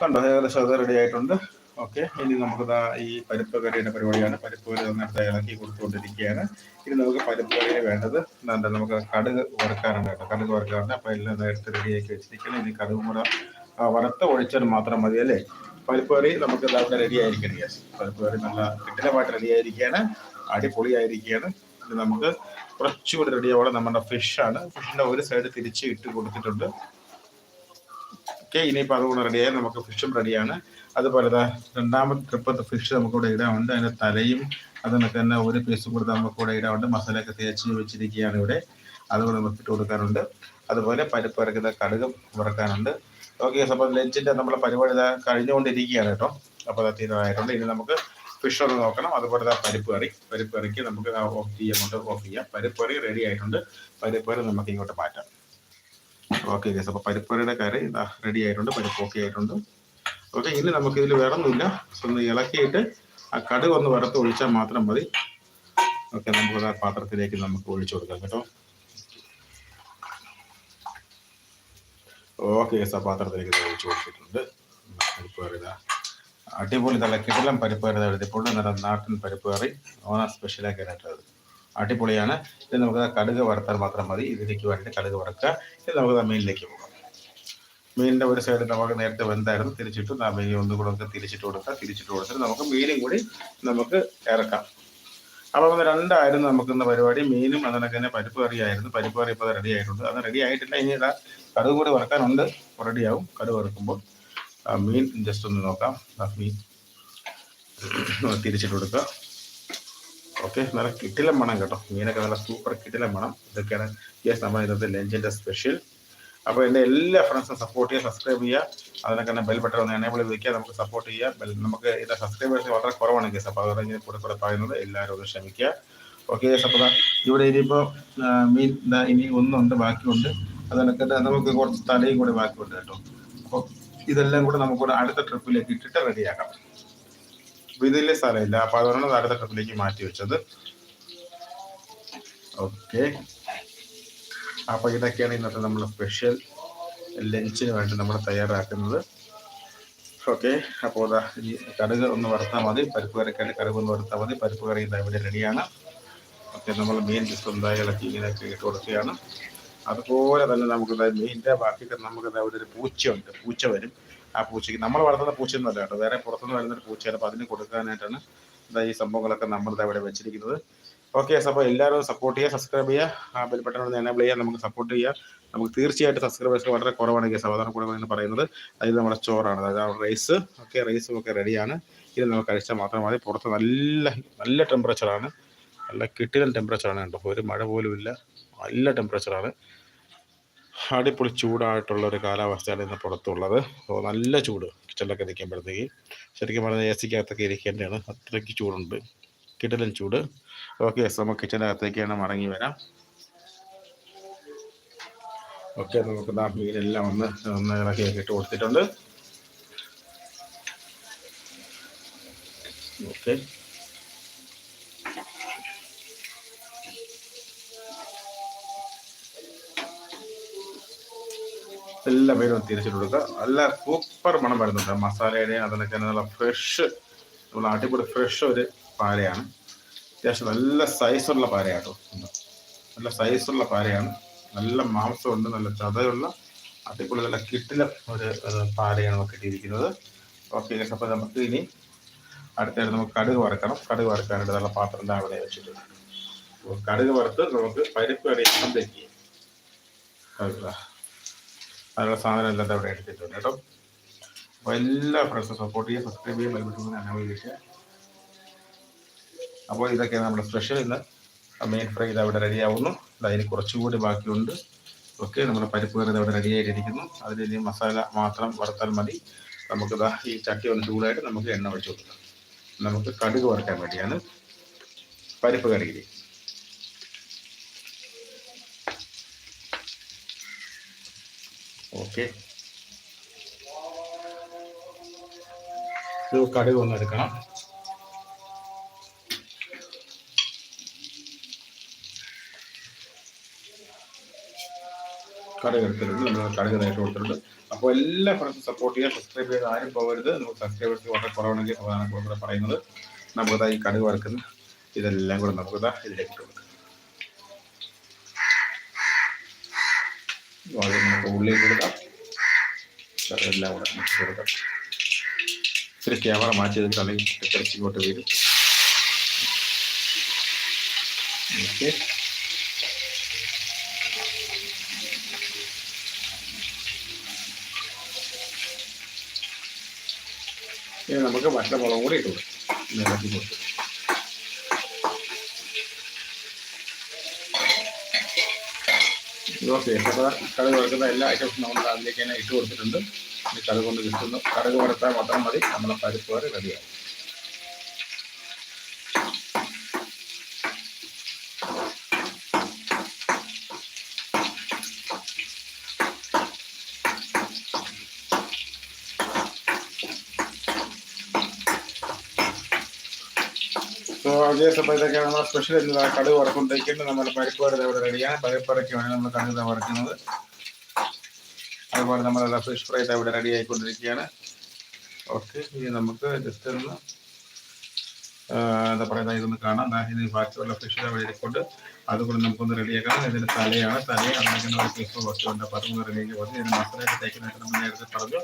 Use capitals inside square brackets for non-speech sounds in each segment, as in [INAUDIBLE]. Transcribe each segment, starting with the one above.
കണ്ടോ ഏകദേശം അത് റെഡി ആയിട്ടുണ്ട്. ഓക്കെ ഇനി നമുക്ക് ഈ പരിപ്പ് കറിയുടെ പരിപാടിയാണ്. പരിപ്പ് കറി നേരത്തെ ഇളക്കി കൊടുത്തുകൊണ്ടിരിക്കുകയാണ്. ഇനി നമുക്ക് പരിപ്പ് കറിയിൽ വേണ്ടത് എന്താ നമുക്ക് കടുക് വറുക്കാറുണ്ട് കേട്ടോ. കടുക് വറുക്കാറുണ്ട്. അപ്പോൾ എല്ലാം നേരത്തെ റെഡിയാക്കി വെച്ചിരിക്കണം ഇനി കടുക് കൂടെ വറുത്ത ഒഴിച്ചാൽ മാത്രം മതി അല്ലേ? പരിപ്പ് കറി നമുക്ക് ദാ ഇവിടെ റെഡി ആയിരിക്കണം ഗ്യാസ് പരിപ്പ് കറി നല്ല കിട്ടിലമായിട്ട് റെഡി ആയിരിക്കുകയാണ്. അടിപൊളിയായിരിക്കുകയാണ്. ഇനി നമുക്ക് കുറച്ചുകൂടി റെഡി ആവണം നമ്മുടെ ഫിഷാണ് ഫിഷിന്റെ ഒരു സൈഡ് തിരിച്ച് ഇട്ട് കൊടുത്തിട്ടുണ്ട്. ഓക്കെ ഇനിയിപ്പോൾ അതുകൊണ്ട് റെഡിയായി നമുക്ക് ഫിഷും റെഡിയാണ് അതുപോലെ രണ്ടാമത്തെ ട്രിപ്പത്തെ ഫിഷ് നമുക്കിവിടെ ഇടാനുണ്ട്. അതിന്റെ തലയും അതുകൊണ്ട് തന്നെ ഒരു പീസ് കൂടെ നമുക്കിവിടെ ഇടാനുണ്ട്. മസാലയൊക്കെ തേച്ച് വെച്ചിരിക്കുകയാണ് ഇവിടെ. അതുകൂടെ നമുക്ക് ഇട്ട് കൊടുക്കാറുണ്ട് അതുപോലെ പരിപ്പ് ഇറക്കുന്ന കടുകും വറക്കാനുണ്ട്. ഓക്കെ അപ്പോൾ ലഞ്ചിന്റെ നമ്മളെ പരിപാടി ഇതാ കഴിഞ്ഞുകൊണ്ടിരിക്കുകയാണ് കേട്ടോ. അപ്പോൾ അത് തീരുമാനമായിട്ടുണ്ട്. ഇനി നമുക്ക് ഫിഷ് ഒന്ന് നോക്കണം. അതുപോലെ തന്നെ പരിപ്പ് കറി. പരിപ്പ് കറിക്ക് നമുക്ക് ഓഫ് ചെയ്യാം. കൊണ്ട് ഓഫ് ചെയ്യാം. പരിപ്പ് കറി റെഡി ആയിട്ടുണ്ട്. പരിപ്പ് കറി നമുക്ക് ഇങ്ങോട്ട് മാറ്റാം. ഓക്കെ ഗസ് അപ്പോൾ പരിപ്പുരയുടെ കറി ഇതാ റെഡി ആയിട്ടുണ്ട്. പരിപ്പ് ഓക്കെ ആയിട്ടുണ്ട്. ഓക്കെ ഇനി നമുക്ക് ഇതിൽ വേറെ ഒന്നുമില്ല ഒന്ന് ഇളക്കിയിട്ട് ആ കടുക് ഒന്ന് വറുത്ത് ഒഴിച്ചാൽ മാത്രം മതി. ഓക്കെ നമുക്ക് ആ പാത്രത്തിലേക്ക് നമുക്ക് ഒഴിച്ചു കൊടുക്കാം കേട്ടോ. ഓക്കെ ഗസ് ആ പാത്രത്തിലേക്ക് ഒഴിച്ചു കൊടുത്തിട്ടുണ്ട്. പരിപ്പ് ഇതാ. അടിപൊളി നല്ല കിടലം പരിപ്പ് കറി എടുത്തിപ്പോൾ നല്ല നാട്ടിൻ പരിപ്പ് കറി ഓണ സ്പെഷ്യലാക്കാനായിട്ടത് അടിപൊളിയാണ്. ഇത് നമുക്ക് കടുക് വറുത്താൽ മാത്രം മതി. ഇതിലേക്ക് വേണ്ടി കടുക് വറുക്കുക. ഇത് നമുക്ക് മീനിലേക്ക് പോകാം. മീനിന്റെ ഒരു സൈഡ് നമുക്ക് നേരത്തെ വെന്തായിരുന്നു. തിരിച്ചിട്ട് മീൻ ഒന്നും കൂടെ നമുക്ക് തിരിച്ചിട്ട് കൊടുക്കുക തിരിച്ചിട്ട് കൊടുത്തിട്ട് നമുക്ക് മീനും കൂടി നമുക്ക് ഇറക്കാം. അപ്പോൾ രണ്ടായിരുന്നു നമുക്കിന്ന് പരിപാടി. മീനും അതിനൊക്കെ തന്നെ പരിപ്പ് കറിയായിരുന്നു. പരിപ്പ് കറി ഇപ്പോൾ റെഡി ആയിട്ടുണ്ട്. അത് റെഡി ആയിട്ടില്ല. ഇനി ഇതാ കടുക് കൂടി വറുക്കാനുണ്ട്. റെഡിയാവും കടുക് വറുക്കുമ്പോൾ മീൻ ജസ്റ്റ് ഒന്ന് നോക്കാം. മീൻ. [COUGHS] തിരിച്ചിട്ട് കൊടുക്കുക. ഓക്കെ നല്ല കിട്ടിലം മണം കേട്ടോ. മീനൊക്കെ നല്ല സൂപ്പർ കിട്ടിലം മണം. ഇതൊക്കെയാണ് യെസ് സമയം ഇന്നത്തെ ലഞ്ചിന്റെ സ്പെഷ്യൽ അപ്പോൾ എന്റെ എല്ലാ ഫ്രണ്ട്സും സപ്പോർട്ട് ചെയ്യുക സബ്സ്ക്രൈബ് ചെയ്യുക. അതിനൊക്കെ തന്നെ ബെൽ ബട്ടൺ ഒന്ന് എനേബിൾ വെക്കുക. നമുക്ക് സപ്പോർട്ട് ചെയ്യുക ബെൽ നമുക്ക് ഇത് സബ്സ്ക്രൈബേഴ്സ് വളരെ കുറവാണ് കേസ് അപ്പോൾ അതുകൊണ്ട് ഇങ്ങനെ കൂടെ കൂടെ പറയുന്നത് എല്ലാവരും ഒന്ന് ക്ഷമിക്കുക ഓക്കെ യെസ് അപ്പോൾ ഇവിടെ ഇനിയിപ്പോൾ മീൻ ഇനി ഒന്നുണ്ട് ബാക്കിയുണ്ട്. അതിനൊക്കെ നമുക്ക് കുറച്ച് തലയും കൂടെ ബാക്കിയുണ്ട് കേട്ടോ. അപ്പോൾ ഇതെല്ലാം കൂടെ നമുക്കൂടെ അടുത്ത ട്രിപ്പിലേക്ക് ഇട്ടിട്ട് റെഡിയാക്കാം ഇതിലെ സ്ഥലമില്ല. അപ്പൊ അടുത്ത ട്രിപ്പിലേക്ക് മാറ്റി വെച്ചത്. ഓക്കെ അപ്പൊ ഇതൊക്കെയാണ് ഇന്നത്തെ നമ്മൾ സ്പെഷ്യൽ ലഞ്ചിന് വേണ്ടി നമ്മൾ തയ്യാറാക്കുന്നത്. ഓക്കെ അപ്പോൾ ഈ കടുക് ഒന്ന് വറുത്താൽ മതി. പരിപ്പ് കറിക്കാൻ കടുക് ഒന്ന് വറുത്താൽ മതി. പരിപ്പ് കറി ഇതാ ഇവിടെ റെഡിയാണ് ഓക്കെ നമ്മൾ മീൻ ഇളക്കി ഇങ്ങനെയൊക്കെ ഇട്ട് കൊടുക്കുകയാണ്. അതുപോലെ തന്നെ നമുക്ക് മീനിന്റെ ബാക്കി നമുക്ക് ഇവിടെ ഒരു പൂച്ചയുണ്ട്. പൂച്ച വരും. ആ പൂച്ചയ്ക്ക് നമ്മൾ വളർത്തുന്ന പൂച്ചയൊന്നും അല്ല കേട്ടോ. വേറെ പുറത്തുനിന്ന് വരുന്നൊരു പൂച്ചയാണ്. അപ്പോൾ അതിന് കൊടുക്കാനായിട്ടാണ് ഇതാ ഈ സംഭവങ്ങളൊക്കെ നമ്മൾ ഇവിടെ വെച്ചിരിക്കുന്നത്. ഓക്കെ അപ്പോൾ എല്ലാവരും സപ്പോർട്ട് ചെയ്യുക സബ്സ്ക്രൈബ് ചെയ്യുക ആ ബെൽ ബട്ടൺ ഒന്ന് എനേബിൾ ചെയ്യുക നമുക്ക് സപ്പോർട്ട് ചെയ്യുക നമുക്ക് തീർച്ചയായിട്ടും സബ്സ്ക്രൈബേഴ്സ് വളരെ കുറവാണ് കേസ് സാധാരണ കൂടുതൽ എന്ന് പറയുന്നത്. അതായത് നമ്മുടെ ചോറാണ്. അതായത് റൈസ് ഓക്കെ റൈസും ഒക്കെ റെഡിയാണ് ഇത് നമുക്ക് കഴിച്ചാൽ മാത്രം മതി. പുറത്ത് നല്ല നല്ല ടെമ്പറേച്ചറാണ് നല്ല കിട്ടിയ ടെമ്പറേച്ചറാണ് കേട്ടോ. ഒരു മഴ പോലും ഇല്ല. നല്ല ടെമ്പറേച്ചറാണ് അടിപൊളി ചൂടായിട്ടുള്ള ഒരു കാലാവസ്ഥയാണ് ഇന്ന് പുറത്തുള്ളത്. അപ്പോൾ നല്ല ചൂട് കിച്ചണിലൊക്കെ നിൽക്കുമ്പോഴത്തേക്ക്. ശരിക്കും പറഞ്ഞാൽ എ സിക്കകത്തൊക്കെ ഇരിക്കേണ്ടതാണ്. അത്രയ്ക്ക് ചൂടുണ്ട്. കിടലൻ ചൂട്. ഓക്കെ നമുക്ക് കിച്ചണിനകത്തേക്കാണ് മടങ്ങി വരാം. ഓക്കെ നമുക്ക് ദാ മീനെല്ലാം ഒന്ന് ഒന്ന് ഇളക്കിയൊക്കെ ഇട്ട് കൊടുത്തിട്ടുണ്ട്. ഓക്കെ. എല്ലാ പേരും തിരിച്ചിട്ട് കൊടുക്കുക. നല്ല സൂപ്പർ മണം വരുന്നുണ്ട്. മസാലയുടെ അതിനൊക്കെ നല്ല ഫ്രഷ് നമ്മൾ അടിപൊളി ഫ്രഷ് ഒരു പാരയാണ് അത്യാവശ്യം നല്ല സൈസുള്ള പാരയാട്ടോ നല്ല സൈസുള്ള പാരയാണ് നല്ല മാംസമുണ്ട് നല്ല ചതയുള്ള അടിപൊളി നല്ല കിട്ടില ഒരു പാരയാണ് നമുക്ക് കിട്ടിയിരിക്കുന്നത്. ഓക്കെ അപ്പോൾ നമുക്ക് ഇനി അടുത്തായിട്ട് നമുക്ക് കടുക് വറക്കണം. കടുക് വറുക്കാനായിട്ട് നല്ല പാത്രം അവിടെ വെച്ചിട്ടുണ്ട്. കടുക് വറുത്ത് നമുക്ക് പരിപ്പ് കറി കടുക് അതിനുള്ള സാധനം എല്ലാം അവിടെ എടുത്തിട്ടുണ്ട് കേട്ടോ. അപ്പോൾ എല്ലാ ഫ്രണ്ട്സും സപ്പോർട്ട് ചെയ്യുക സബ്സ്ക്രൈബ് ചെയ്യുക ബെൽബട്ടൺ അനുഭവിക്കുക അപ്പോൾ ഇതൊക്കെയാണ് നമ്മുടെ സ്പെഷ്യൽ ഇന്ന്. മെയിൻ ഫ്രൈ ഇത് അവിടെ റെഡിയാവുന്നു അതിന് കുറച്ചുകൂടി ബാക്കിയുണ്ട്. ഓക്കെ നമ്മുടെ പരിപ്പ് കറി അവിടെ റെഡി ആയിട്ടിരിക്കുന്നു. അതിൽ ഇനി മസാല മാത്രം വറുത്താൽ മതി. നമുക്ക് ഈ ചട്ടി ഒന്ന് ചൂടായിട്ട് നമുക്ക് എണ്ണ ഒഴിച്ചു കൊടുക്കാം. നമുക്ക് കടുക് വറുക്കാൻ വേണ്ടിയാണ് പരിപ്പ് കറിയിൽ ഓക്കെ ഒരു കടുക് ഒന്ന് എടുക്കണം. കടുക് എടുത്തിട്ടുണ്ട്. നമ്മൾ കടുക് നേരിട്ട് കൊടുത്തിട്ടുണ്ട്. അപ്പോൾ എല്ലാ ഫ്രണ്ട്സും സപ്പോർട്ട് ചെയ്യുക സബ്സ്ക്രൈബ് ചെയ്ത് ആരും പോകരുത്. നമുക്ക് സബ്സ്ക്രൈബേഴ്സ് വളരെ കുറവാണെങ്കിൽ അതാണ് കൂടുതൽ പറയുന്നത് നമുക്കിതാ ഈ കടുക് വറുക്കുന്ന ഇതെല്ലാം കൂടെ നമുക്ക് ഇതിലേക്ക് കൊടുക്കാം. ആദ്യം നമുക്ക് ഉള്ളി കൊടുക്കാം. എല്ലാം കൂടെ മിക്സ് കൊടുക്കാം ഇത്തിരി ക്യാമറ മാറ്റി ചെയ്തിട്ട് അല്ലെങ്കിൽ തിരിച്ചിങ്ങോട്ട് വരും. ഇനി നമുക്ക് പച്ചമുളകും കൂടി ഇട്ടു കൊടുക്കാം. കൊടുത്തു ഓക്കെ അപ്പോൾ കടുക് വറുക്കുന്ന എല്ലാ ഐറ്റംസും നമ്മൾ അതിലേക്ക് തന്നെ ഇട്ട് കൊടുത്തിട്ടുണ്ട്. ഇനി കടുക് കൊണ്ട് കിട്ടുന്നു കടുക് വറുത്താൽ മാത്രം മതി. നമ്മളെ പരിപ്പ് കറി റെഡിയാവും സോ ഇതൊക്കെയാണ് നമ്മുടെ സ്പെഷ്യൽ എന്താ കടുക് വറക്കൊണ്ടിരിക്കുന്നത്. നമ്മുടെ പരിപ്പുവരത് ഇവിടെ റെഡിയാണ് പരിപ്പറയ്ക്ക് വേണ്ടി നമ്മൾ കടുക് വറക്കുന്നത്. അതുപോലെ നമ്മളെല്ലാം ഫിഷ് ഫ്രൈ ഇവിടെ റെഡി ആയിക്കൊണ്ടിരിക്കുകയാണ്. ഓക്കെ ഇനി നമുക്ക് ജസ്റ്റ് ഒന്ന് എന്താ പറയുക ഇതൊന്ന് കാണാം. ഇത് ബാക്കിയുള്ള ഫിഷ് അവിടെ ഇരിക്കൊണ്ട് അതുകൊണ്ട് നമുക്കൊന്ന് റെഡിയാക്കാം ഇതിന് തലയാണ്. തലയാണ് അതിനകത്ത് ഒരു പീസ് വസ്തുണ്ട് അപ്പോൾ അതൊന്ന് റെഡിയാക്കി പോകുന്നത് ഇതിന് മസാല തേക്കുന്നതായിട്ട് നമ്മൾ നേരത്തെ പറഞ്ഞു.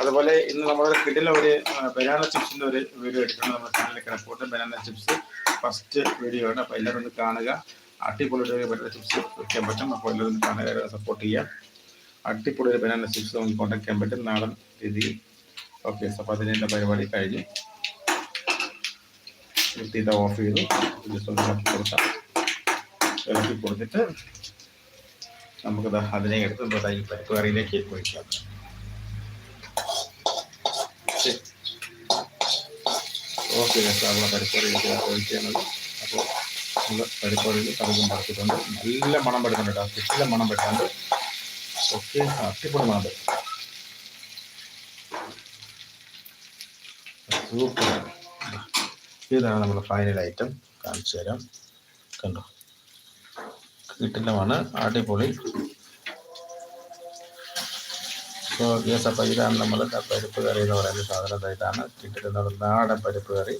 അതുപോലെ ഇന്ന് നമ്മുടെ കിട്ടിലെ ഒരു ബനാന ചിപ്സിന്റെ ഒരു വീഡിയോ എടുക്കണം നമ്മുടെ ചാനലിൽ കിടപ്പോട്ട് ബനാന ചിപ്സ് ഫസ്റ്റ് വീഡിയോ ആണ്. അപ്പോൾ എല്ലാവരും ഒന്ന് കാണുക. അടിപൊളി ഒരു ബനാന ചിപ്സ് വെക്കാൻ പറ്റും. അപ്പോൾ എല്ലാവരും കാണുക. സപ്പോർട്ട് ചെയ്യാം. അടിപൊളി ഒരു ബനാന ചിപ്സ് നമുക്ക് കൊണ്ടുവയ്ക്കാൻ പറ്റും നാടൻ രീതിയിൽ. ഓക്കെ അപ്പോൾ അതിന്റെ പരിപാടി കഴിഞ്ഞു. തീറ്റ ഓഫ് ചെയ്തു. ജസ്റ്റ് ഒന്ന് ഇളക്കി കൊടുക്കാം. ഇളക്കി കൊടുത്തിട്ട് നമുക്കത് അതിനെ എടുത്ത് ഈ പരിപ്പ് കറിയിലേക്ക് ഒഴിക്കാം. ഓക്കെ നമ്മളെ പരിപ്പറിയിലേക്ക് ഒഴിക്കുന്നത്. അപ്പോൾ നമ്മൾ പരിപ്പറിയിൽ കടുകും പറിച്ചിട്ടുണ്ട് നല്ല മണം പെടുന്നുണ്ട് കേട്ടോ. ഫിഷിലെ മണം പെട്ടുണ്ട് ഓക്കെ അട്ടിപ്പൊടി മണം പെടും സൂപ്പർ ഇതാണ് നമ്മൾ ഫൈനൽ ഐറ്റം കാണിച്ചു തരാം. കണ്ടോ? കിട്ടില്ലമാണ്. അടിപൊളി. സോ യെസ് അപ്പോൾ ഇതാണ് നമ്മൾ പരിപ്പ് കറി എന്ന് പറയുന്ന സാധനം. ഇതാണ് കിട്ടുന്നത് നാടൻ പരിപ്പ് കറി.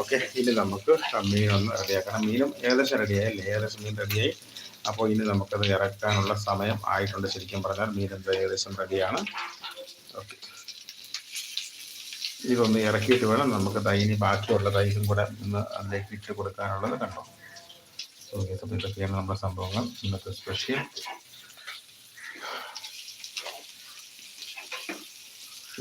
ഓക്കെ ഇനി നമുക്ക് മീനൊന്ന് റെഡിയാക്കണം. മീനും ഏകദേശം റെഡിയായി ഏകദേശം മീൻ റെഡിയായി അപ്പോൾ ഇനി നമുക്കത് ഇറക്കാനുള്ള സമയം ആയിട്ടുണ്ട് ശരിക്കും പറഞ്ഞാൽ. മീൻ ഏകദേശം റെഡിയാണ് ഇതൊന്ന് ഇറക്കിയിട്ട് വേണം നമുക്ക് തൈന് ബാക്കിയുള്ള തൈരും കൂടെ ഒന്ന് അതിലേക്ക് ഇട്ട് കൊടുക്കാനുള്ളത് കണ്ടോ? സോ ഇതൊക്കെ ഇതൊക്കെയാണ് നമ്മുടെ സംഭവങ്ങൾ. ഇന്നത്തെ സ്പെഷ്യൽ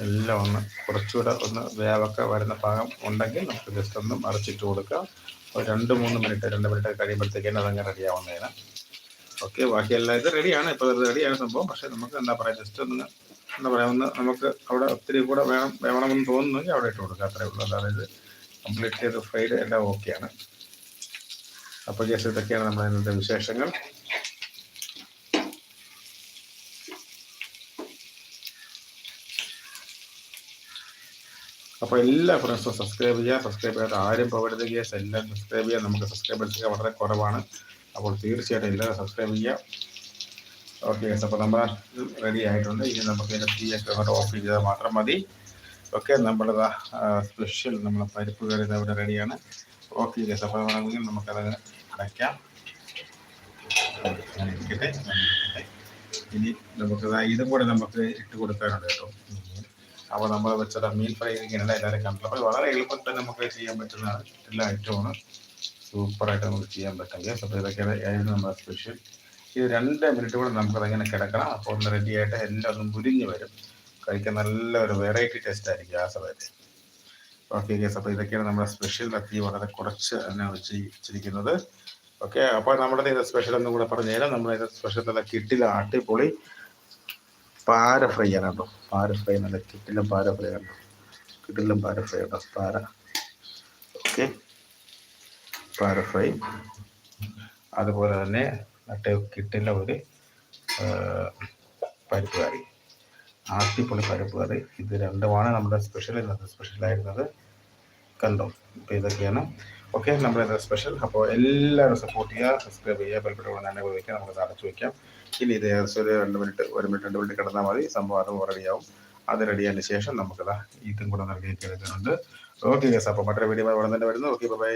എല്ലാം ഒന്ന് കുറച്ചുകൂടെ ഒന്ന് വേവൊക്കെ വരുന്ന ഭാഗം ഉണ്ടെങ്കിൽ നമുക്ക് ജസ്റ്റ് ഒന്ന് മറിച്ചിട്ട് കൊടുക്കാം. ഒരു രണ്ട് മൂന്ന് മിനിറ്റ് രണ്ട് മിനിറ്റ് കഴിയുമ്പോഴത്തേക്കും അതങ്ങനെ റെഡിയാവുന്നതിന് ഓക്കെ ബാക്കിയെല്ലാം ഇത് റെഡിയാണ് ഇപ്പോൾ റെഡിയാണ് സംഭവം. പക്ഷേ നമുക്ക് എന്താ പറയുക ജസ്റ്റ് ഒന്ന് എന്താ പറയുക ഒന്ന് നമുക്ക് അവിടെ ഒത്തിരി കൂടെ വേണം വേണമെന്ന് തോന്നുന്നെങ്കിൽ അവിടെ ഇട്ട് കൊടുക്കുക അത്രേ ഉള്ളൂ. അല്ലാതെ ഇത് കംപ്ലീറ്റ് ചെയ്ത് ഫ്രൈഡ് എല്ലാം ഓക്കെയാണ് അപ്പോൾ ജസ്റ്റ് ഇതൊക്കെയാണ് നമ്മുടെ ഇന്നത്തെ വിശേഷങ്ങൾ. അപ്പോൾ എല്ലാ ഫ്രണ്ട്സും സബ്സ്ക്രൈബ് ചെയ്യുക. സബ്സ്ക്രൈബ് ചെയ്യാതെ ആരും പോകരുത് ഗ്യാസ് എല്ലാം സബ്സ്ക്രൈബ് ചെയ്യുക. നമുക്ക് സബ്സ്ക്രൈബേഴ്സൊക്കെ വളരെ കുറവാണ്. അപ്പോൾ തീർച്ചയായിട്ടും എല്ലാവരും സബ്സ്ക്രൈബ് ചെയ്യുക. ഓക്കെ യെസ് അപ്പോൾ നമ്മൾ റെഡി ആയിട്ടുണ്ട്. ഇനി നമുക്ക് ഇതിന്റെ തീ ഒക്കെ അങ്ങോട്ട് ഓഫ് ചെയ്താൽ മാത്രം മതി. ഓക്കെ നമ്മളത് സ്പെഷ്യൽ നമ്മൾ പരിപ്പ് കറി ഇവിടെ റെഡിയാണ് ഓക്കെ യെസ് അപ്പോൾ വേണമെങ്കിൽ നമുക്കത് അടയ്ക്കാം. ഇനി നമുക്ക് ഇതും കൂടെ നമുക്ക് ഇട്ട് കൊടുക്കാനുണ്ട് കേട്ടോ. അപ്പോൾ നമ്മൾ വെച്ചത് മീൻ ഫ്രൈ ഇങ്ങനെയുള്ള എല്ലാവരും കണ്ടു അപ്പോൾ വളരെ എളുപ്പത്തിൽ നമുക്ക് ചെയ്യാൻ പറ്റുന്ന എല്ലാ ഐറ്റമാണ് സൂപ്പറായിട്ട് നമുക്ക് ചെയ്യാൻ പറ്റും അപ്പോൾ ഇതൊക്കെയാണ് ആയിരുന്നു നമ്മുടെ സ്പെഷ്യൽ ഇത് രണ്ട് മിനിറ്റ് കൂടെ നമുക്ക് അതങ്ങനെ കിടക്കണം. അപ്പോൾ ഒന്ന് റെഡി ആയിട്ട് എല്ലാം ഒന്ന് മുരിഞ്ഞ് വരും. കഴിക്കാൻ നല്ല ഒരു വെറൈറ്റി ടേസ്റ്റ് ആയിരിക്കും ആ സമയത്ത്. ഓക്കെ ഗേസ് അപ്പോൾ ഇതൊക്കെയാണ് നമ്മുടെ സ്പെഷ്യൽ തീ വളരെ കുറച്ച് തന്നെ വെച്ച് വെച്ചിരിക്കുന്നത്. ഓക്കെ അപ്പോൾ നമ്മുടെ ഇത് സ്പെഷ്യൽ ഒന്നും കൂടെ പറഞ്ഞു തരാം. നമ്മുടെ ഇത് സ്പെഷ്യൽ നല്ല കിട്ടില്ല അട്ടിപ്പൊളി പാര ഫ്രൈ ആണ് കേട്ടോ. പാര ഫ്രൈ നല്ല കിട്ടിലും പാര ഫ്രൈ ആണ് കിട്ടിലും പാര ഫ്രൈ കേട്ടോ പാര. ഓക്കെ പാര ഫ്രൈ അതുപോലെ തന്നെ മറ്റേ കിട്ടില്ല ഒരു പരിപ്പ് കറി ആട്ടിപ്പൊളി പരിപ്പ് കറി ഇത് രണ്ടുമാണ് നമ്മുടെ സ്പെഷ്യൽ ഇന്നത്തെ സ്പെഷ്യലായിരുന്നത് കണ്ടോ? അപ്പോൾ ഇതൊക്കെയാണ്. ഓക്കെ നമ്മുടെ സ്പെഷ്യൽ അപ്പോൾ എല്ലാവരും സപ്പോർട്ട് ചെയ്യുക സബ്സ്ക്രൈബ് ചെയ്യുക ബെൽബട്ടൺ തന്നെ ഉപയോഗിക്കാം നമുക്ക് അടച്ചു വയ്ക്കാം ഇനി ഇത് ഏകദേശം ഒരു രണ്ട് മിനിറ്റ് ഒരു മിനിറ്റ് രണ്ട് മിനിറ്റ് കിടന്നാൽ മതി. സംഭവം അത് റെഡിയാവും അത് റെഡിയായതിനു ശേഷം നമുക്കത് ഇതും കൂടെ നൽകി കഴിഞ്ഞിട്ടുണ്ട് ഓക്കെ ഗസ് അപ്പോൾ മറ്റൊരു വീഡിയോ ഉടൻ തന്നെ വരുന്നു. Okay bye